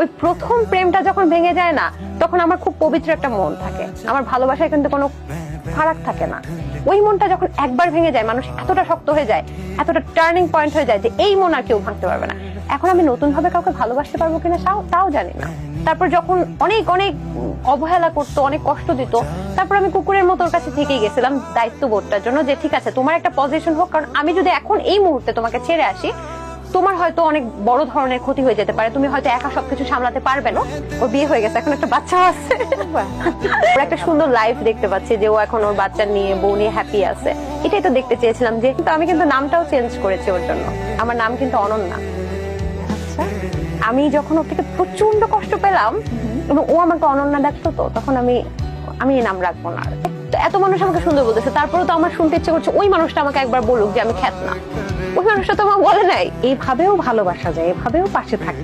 ওই প্রথম প্রেমটা যখন ভেঙে যায় না, তখন আমার খুব পবিত্র একটা মন থাকে। আমার ভালোবাসায় কিন্তু কোনো ফারাক থাকে না। ওই মনটা যখন একবার ভেঙে যায়, মানুষ এতটা শক্ত হয়ে যায়, এতটা টার্নিং পয়েন্ট হয়ে যায় যে এই মন আর কেউ ভাঙতে পারবে না। এখন আমি নতুন ভাবে কাউকে ভালোবাসতে পারব কিনা তাও জানি না। তারপর যখন অনেক অনেক অবহেলা করতো, অনেক কষ্ট দিত, তারপর আমি কুকুরের মতো কাছে থেকেই গেছিলাম দায়িত্ববোধটার জন্য যে, ঠিক আছে, তোমার একটা পজিশন হোক, কারণ আমি যদি এখন এই মুহূর্তে তোমাকে ছেড়ে আসি তোমার হয়তো অনেক বড় ধরনের ক্ষতি হয়ে যেতে পারে। তুমি হয়তো একা সবকিছু সামলাতে পারবে না ও বিয়ে হয়ে গেছে এখন একটা বাচ্চা আছে। ওর একটা সুন্দর লাইফ দেখতে পাচ্ছি যে ও এখন ওর বাচ্চা নিয়ে বউ নিয়ে হ্যাপি আছে। এটাই তো দেখতে চেয়েছিলাম যে কিন্তু আমি কিন্তু নামটাও চেঞ্জ করেছি ওর জন্য। আমার নাম কিন্তু অনন্যা। আচ্ছা। আমি যখন ওর থেকে প্রচণ্ড কষ্ট পেলাম এবং ও আমাকে অনন্যা ডাকতো তো তখন আমি আমি এই নাম রাখব না আর। তো এত মানুষ আমাকে সুন্দর বলতেছে তারপরে তো আমার শুনতে ইচ্ছে করছে ওই মানুষটা আমাকে একবার বলুক যে আমি খ্যাত না। ওই মানুষটা তো আমাকে বলে নাই। এইভাবেও ভালোবাসা যায়, এভাবেও পাশে থাকে।